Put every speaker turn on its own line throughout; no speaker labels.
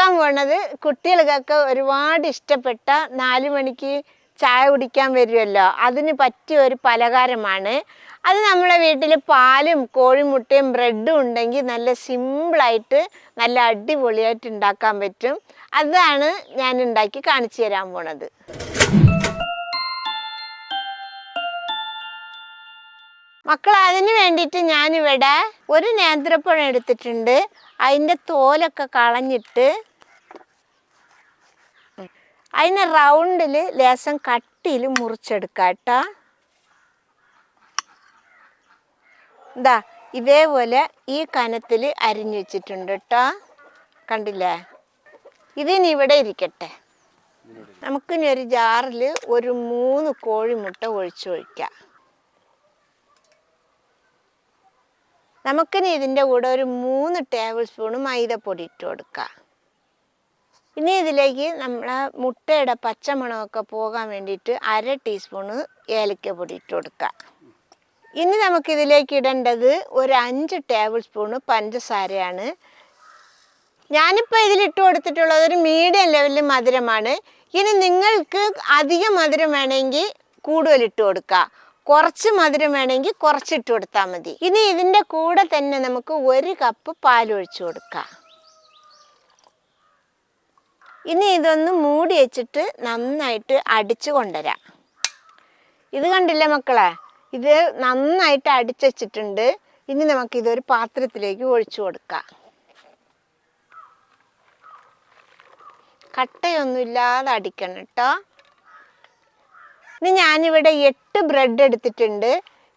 ഉണ്ടാക്കാൻ പോണത് കുട്ടികൾക്കൊക്കെ ഒരുപാട് ഇഷ്ടപ്പെട്ട നാല് മണിക്ക് ചായ കുടിക്കാൻ വരുമല്ലോ അതിന് പറ്റിയ ഒരു പലഹാരമാണ്. അത് നമ്മളെ വീട്ടിൽ പാലും കോഴിമുട്ടയും ബ്രെഡും ഉണ്ടെങ്കിൽ നല്ല സിമ്പിളായിട്ട് നല്ല അടിപൊളിയായിട്ട് ഉണ്ടാക്കാൻ പറ്റും. അതാണ് ഞാൻ ഉണ്ടാക്കി കാണിച്ചു തരാൻ പോണത്. മക്കൾ അതിന് വേണ്ടിയിട്ട് ഞാനിവിടെ ഒരു നേന്ത്രപ്പഴം എടുത്തിട്ടുണ്ട്. അതിന്റെ തോലൊക്കെ കളഞ്ഞിട്ട് അതിനെ റൗണ്ടിൽ ലേശം കട്ടിയിൽ മുറിച്ചെടുക്കുക കേട്ടോ എന്താ ഇതേപോലെ ഈ കനത്തിൽ അരിഞ്ഞു വെച്ചിട്ടുണ്ട് കേട്ടോ കണ്ടില്ലേ? ഇതിന് ഇവിടെ ഇരിക്കട്ടെ. നമുക്കിനി ഒരു ജാറിൽ ഒരു മൂന്ന് കോഴിമുട്ട ഒഴിച്ചു ഒഴിക്കാം. നമുക്കിനി ഇതിന്റെ കൂടെ ഒരു മൂന്ന് ടേബിൾ സ്പൂൺ മൈദപ്പൊടി ഇട്ട് കൊടുക്കാം. ഇനി ഇതിലേക്ക് നമ്മളെ മുട്ടയുടെ പച്ചമണമൊക്കെ പോകാൻ വേണ്ടിയിട്ട് അര ടീസ്പൂണ് ഏലക്ക പൊടി ഇട്ട് കൊടുക്കുക ഇനി നമുക്കിതിലേക്ക് ഇടേണ്ടത് ഒരു അഞ്ച് ടേബിൾ സ്പൂണ് പഞ്ചസാരയാണ്. ഞാനിപ്പോൾ ഇതിലിട്ട് കൊടുത്തിട്ടുള്ളത് ഒരു മീഡിയം ലെവലിൽ മധുരമാണ്. ഇനി നിങ്ങൾക്ക് അധികം മധുരം വേണമെങ്കിൽ കൂടുതലിട്ട് കൊടുക്കുക കുറച്ച് മധുരം വേണമെങ്കിൽ കുറച്ചിട്ട് കൊടുത്താൽ മതി. ഇനി ഇതിന്റെ കൂടെ തന്നെ നമുക്ക് ഒരു കപ്പ് പാൽ ഒഴിച്ചു കൊടുക്കാം. ഇനി ഇതൊന്ന് മൂടി വെച്ചിട്ട് നന്നായിട്ട് അടിച്ചു കൊണ്ടുവരാം. ഇത് കണ്ടില്ലേ മക്കളെ? ഇത് നന്നായിട്ട് അടിച്ചു വെച്ചിട്ടുണ്ട്. ഇനി നമുക്ക് ഇതൊരു പാത്രത്തിലേക്ക് ഒഴിച്ചു കൊടുക്കാം. കട്ടയൊന്നും ഇല്ലാതെ അടിക്കണം കേട്ടോ. ഇനി ഞാനിവിടെ എട്ട് ബ്രെഡ് എടുത്തിട്ടുണ്ട്.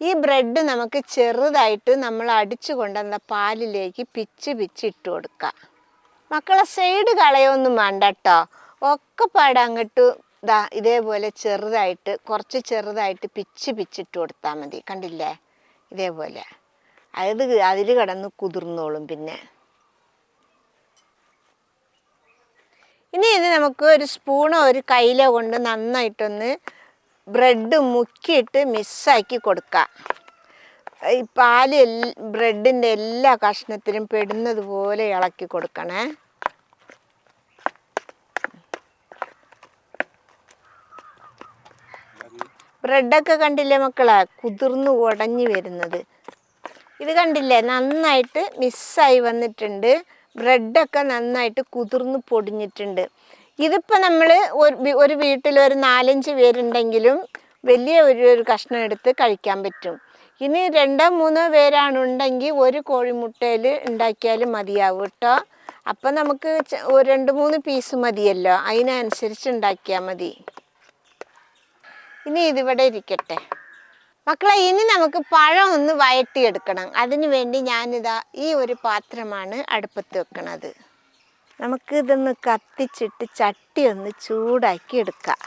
ഈ ബ്രെഡ് നമുക്ക് ചെറുതായിട്ട് നമ്മൾ അടിച്ചു കൊണ്ടുവന്ന പാലിലേക്ക് പിച്ച് പിച്ച് ഇട്ട് കൊടുക്കാം. മക്കളെ സൈഡ് കളയൊന്നും വേണ്ട കേട്ടോ ഒക്കെ പാടെ അങ്ങോട്ട് ഇതാ ഇതേപോലെ ചെറുതായിട്ട് കുറച്ച് ചെറുതായിട്ട് പിച്ച് പിച്ചിട്ട് കൊടുത്താൽ മതി. കണ്ടില്ലേ? ഇതേപോലെ. അത് അതിൽ കിടന്ന് കുതിർന്നോളും പിന്നെ. ഇനി ഇത് നമുക്ക് ഒരു സ്പൂണോ ഒരു കയ്യിലോ കൊണ്ട് നന്നായിട്ടൊന്ന് ബ്രെഡ് മുക്കിയിട്ട് മിസ്സാക്കി കൊടുക്കാം. ഈ പാൽ ബ്രെഡിന്റെ എല്ലാ കഷ്ണത്തിലും പെടുന്നത് പോലെ ഇളക്കി കൊടുക്കണേ. ബ്രെഡൊക്കെ കണ്ടില്ലേ മക്കളെ? കുതിർന്ന് ഉടഞ്ഞു വരുന്നത്. ഇത് കണ്ടില്ലേ? നന്നായിട്ട് മിസ്സായി വന്നിട്ടുണ്ട്. ബ്രെഡൊക്കെ നന്നായിട്ട് കുതിർന്ന് പൊടിഞ്ഞിട്ടുണ്ട്. ഇതിപ്പോൾ നമ്മൾ ഒരു ഒരു വീട്ടിൽ ഒരു നാലഞ്ച് പേരുണ്ടെങ്കിലും വലിയ ഒരു ഒരു കഷ്ണം എടുത്ത് കഴിക്കാൻ പറ്റും. ഇനി രണ്ടോ മൂന്നോ പേരാണുണ്ടെങ്കിൽ ഒരു കോഴിമുട്ടയിൽ ഉണ്ടാക്കിയാലും മതിയാവും കേട്ടോ. അപ്പം നമുക്ക് രണ്ട് മൂന്ന് പീസ് മതിയല്ലോ. അതിനനുസരിച്ച് ഉണ്ടാക്കിയാൽ മതി. ഇനി ഇതിവിടെ ഇരിക്കട്ടെ. മക്കളെ ഇനി നമുക്ക് പഴം ഒന്ന് വയറ്റിയെടുക്കണം. അതിനു വേണ്ടി ഞാനിതാ ഈ ഒരു പാത്രമാണ് അടുപ്പത്ത് വെക്കണത്. നമുക്ക് ഇതൊന്ന് കത്തിച്ചിട്ട് ചട്ടി ഒന്ന് ചൂടാക്കി എടുക്കാം.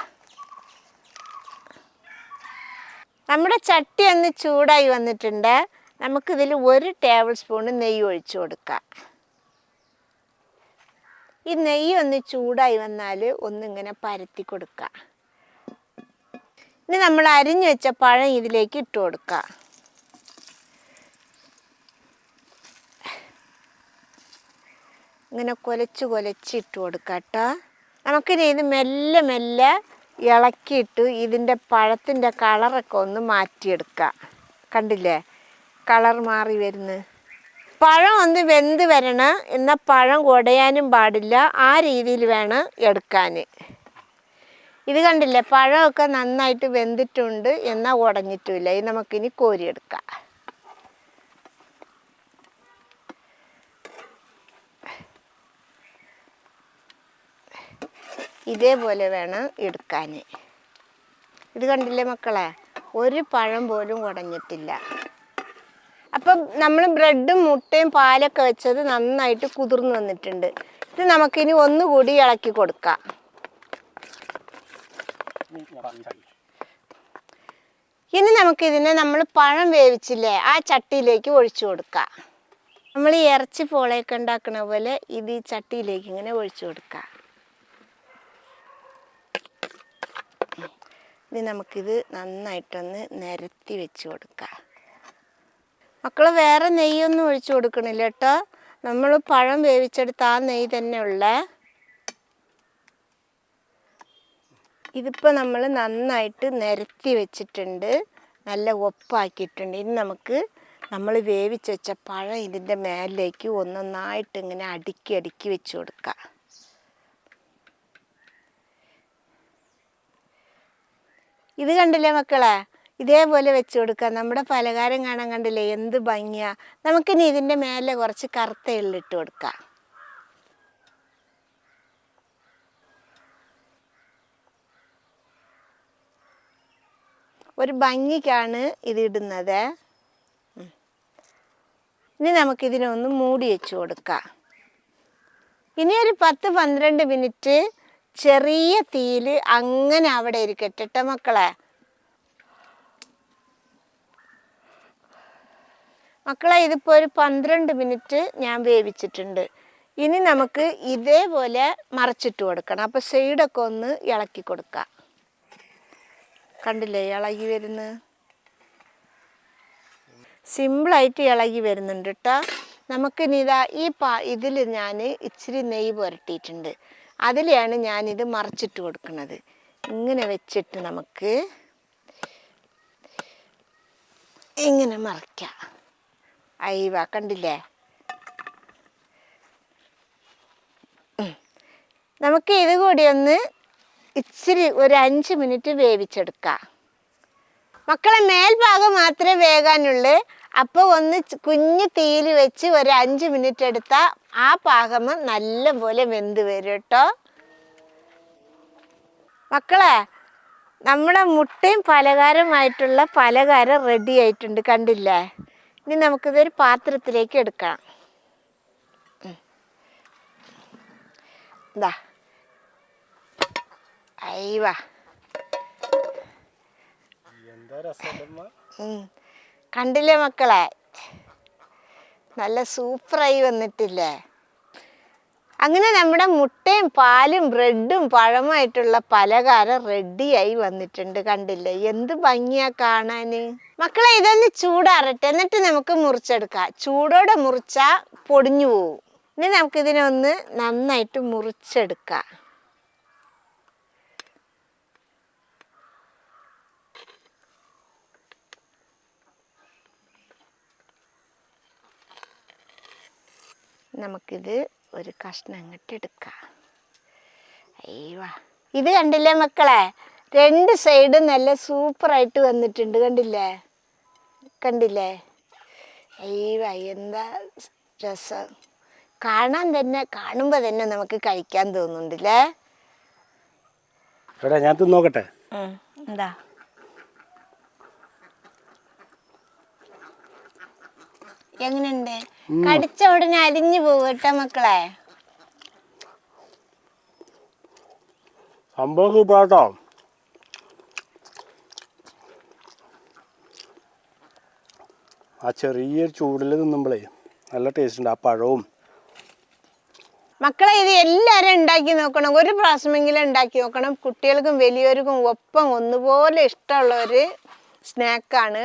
നമ്മുടെ ചട്ടി ഒന്ന് ചൂടായി വന്നിട്ടുണ്ട്. നമുക്കിതിൽ ഒരു ടേബിൾ സ്പൂൺ നെയ്യ് ഒഴിച്ചു കൊടുക്കാം. ഈ നെയ്യ് ഒന്ന് ചൂടായി വന്നാൽ ഒന്നിങ്ങനെ പരത്തി കൊടുക്കാം. ഇനി നമ്മൾ അരിഞ്ഞു വെച്ച പഴം ഇതിലേക്ക് ഇട്ട് കൊടുക്കുക ഇങ്ങനെ കൊലച്ച് കൊലച്ച് ഇട്ട് കൊടുക്കുക കേട്ടോ. നമുക്കിനി ഇത് മെല്ലെ മെല്ലെ ഇളക്കിയിട്ട് ഇതിന്റെ പഴത്തിന്റെ കളറൊക്കെ ഒന്ന് മാറ്റിയെടുക്കുക കണ്ടില്ലേ? കളർ മാറി വരുന്നു. പഴം ഒന്ന് വെന്ത് വരണം. എന്നാൽ പഴം കുടയാനും പാടില്ല. ആ രീതിയിൽ വേണം എടുക്കാൻ. ഇത് കണ്ടില്ലേ? പഴമൊക്കെ നന്നായിട്ട് വെന്തിട്ടുണ്ട് എന്നാൽ ഉടഞ്ഞിട്ടുമില്ല. ഇത് നമുക്കിനി കോരിയെടുക്കാം. ഇതേപോലെ വേണം എടുക്കാൻ ഇത് കണ്ടില്ലേ മക്കളെ? ഒരു പഴം പോലും ഉടഞ്ഞിട്ടില്ല. അപ്പം നമ്മൾ ബ്രെഡും മുട്ടയും പാലൊക്കെ വെച്ചത് നന്നായിട്ട് കുതിർന്ന് വന്നിട്ടുണ്ട്. ഇത് നമുക്കിനി ഒന്നുകൂടി ഇളക്കി കൊടുക്കാം. ഇനി നമുക്കിതിനെ നമ്മൾ പഴം വേവിച്ചില്ലേ ആ ചട്ടിയിലേക്ക് ഒഴിച്ചു കൊടുക്കാം. നമ്മൾ ഈ ഇറച്ചി പോളയൊക്കെ ഉണ്ടാക്കണ പോലെ ഇത് ഈ ചട്ടിയിലേക്ക് ഇങ്ങനെ ഒഴിച്ചു കൊടുക്കാം. ഇനി നമുക്കിത് നന്നായിട്ടൊന്ന് നിരത്തി വെച്ച് കൊടുക്കാം. മക്കൾ വേറെ നെയ്യൊന്നും ഒഴിച്ചു കൊടുക്കണില്ല കേട്ടോ. നമ്മൾ പഴം വേവിച്ചെടുത്ത ആ നെയ്യ് തന്നെ ഉള്ളേ ഇതിപ്പോൾ നമ്മൾ നന്നായിട്ട് നിരത്തി വെച്ചിട്ടുണ്ട്. നല്ല ഒപ്പാക്കിയിട്ടുണ്ട്. ഇനി നമുക്ക് നമ്മൾ വേവിച്ച് വെച്ച പഴം ഇതിന്റെ മേലിലേക്ക് ഒന്നൊന്നായിട്ട് ഇങ്ങനെ അടുക്കി അടുക്കി വെച്ച് കൊടുക്കുക ഇത് കണ്ടില്ലേ മക്കളെ? ഇതേപോലെ വെച്ച് കൊടുക്കുക നമ്മുടെ പലകാരം കാണാൻ കണ്ടില്ലേ? എന്ത് ഭംഗിയാ. നമുക്കിനി ഇതിന്റെ മേലെ കുറച്ച് കറുത്ത എള്ളിട്ട് കൊടുക്കാം. ഒരു ഭംഗിക്കാണ് ഇതിടുന്നത്. ഇനി നമുക്കിതിനൊന്ന് മൂടി വെച്ച് കൊടുക്കാം. ഇനി ഒരു പത്ത് പന്ത്രണ്ട് മിനിറ്റ് ചെറിയ തീയിൽ അങ്ങനെ അവിടെ ഇരിക്കട്ടെ കേട്ടോ മക്കളെ. മക്കളെ ഇതിപ്പോൾ ഒരു പന്ത്രണ്ട് മിനിറ്റ് ഞാൻ വേവിച്ചിട്ടുണ്ട്. ഇനി നമുക്ക് ഇതേപോലെ മറച്ചിട്ട് കൊടുക്കണം. അപ്പോൾ സൈഡൊക്കെ ഒന്ന് ഇളക്കി കൊടുക്കാം. കണ്ടില്ലേ ഇളകി വരുന്നത് സിമ്പിളായിട്ട് ഇളകി വരുന്നുണ്ട് കേട്ടോ നമുക്കിനി ഇതാ ഈ പാ ഇതിൽ ഞാൻ ഇച്ചിരി നെയ്യ് പുരട്ടിയിട്ടുണ്ട്. അതിലെയാണ് ഞാനിത് മറിച്ചിട്ട് കൊടുക്കുന്നത് ഇങ്ങനെ വെച്ചിട്ട് നമുക്ക് ഇങ്ങനെ മറിക്കാം. അയവ കണ്ടില്ലേ? നമുക്ക് ഇത് കൂടി ഒന്ന് ഇച്ചിരി ഒരു അഞ്ച് മിനിറ്റ് വേവിച്ചെടുക്കുക മക്കളെ മേൽഭാഗം മാത്രമേ വേകാനുള്ളൂ. അപ്പോൾ ഒന്ന് കുഞ്ഞ് തീയിൽ വെച്ച് ഒരു അഞ്ച് മിനിറ്റ് എടുത്താൽ ആ പാകം നല്ലപോലെ വെന്ത് വരും കേട്ടോ. മക്കളെ നമ്മുടെ മുട്ടയും പലകാരമായിട്ടുള്ള പലകാരം റെഡി ആയിട്ടുണ്ട് കണ്ടില്ലേ? ഇനി നമുക്കിതൊരു പാത്രത്തിലേക്ക് എടുക്കാം.
എന്താ
ഉം. കണ്ടില്ലേ മക്കളെ? നല്ല സൂപ്പറായി വന്നിട്ടില്ലേ? അങ്ങനെ നമ്മുടെ മുട്ടയും പാലും ബ്രെഡും പഴമായിട്ടുള്ള പലകാരം റെഡിയായി വന്നിട്ടുണ്ട് കണ്ടില്ലേ? എന്ത് ഭംഗിയാ കാണാന്. മക്കളെ ഇതൊന്ന് ചൂടാറട്ടെ. എന്നിട്ട് നമുക്ക് മുറിച്ചെടുക്കാം. ചൂടോടെ മുറിച്ചാൽ പൊടിഞ്ഞു പോവും. ഇനി നമുക്കിതിനെ ഒന്ന് നന്നായിട്ട് മുറിച്ചെടുക്കാം. നമുക്കിത് ഒരു കഷ്ണം അങ്ങോട്ട് എടുക്കാം അയ്യോ ഇത് കണ്ടില്ലേ മക്കളെ? രണ്ട് സൈഡും നല്ല സൂപ്പറായിട്ട് വന്നിട്ടുണ്ട്. കണ്ടില്ലേ? കണ്ടില്ലേ? അയ്യോ എന്താ രസം. കാണാൻ തന്നെ കാണുമ്പോൾ തന്നെ നമുക്ക് കഴിക്കാൻ തോന്നുന്നുണ്ടല്ലേ?
എടാ ഞാൻ നോക്കട്ടെ.
എന്താ? എങ്ങനെയുണ്ട്? കടിച്ച ഉടനെ അരിഞ്ഞു പോകും കേട്ടോ മക്കളെ.
സംഭവം സൂപ്പറാട്ടോ ആ ചെറിയൊരു ചൂടിൽ തിന്നുമ്പോഴേ നല്ല ടേസ്റ്റ് ഉണ്ട്. ആ പഴവും.
മക്കളെ ഇത് എല്ലാവരും ഉണ്ടാക്കി നോക്കണം. ഒരു പ്രാവശ്യമെങ്കിലും ഉണ്ടാക്കി നോക്കണം. കുട്ടികൾക്കും വലിയവർക്കും ഒപ്പം ഒന്നുപോലെ ഇഷ്ടമുള്ള ഒരു സ്നാക്കാണ്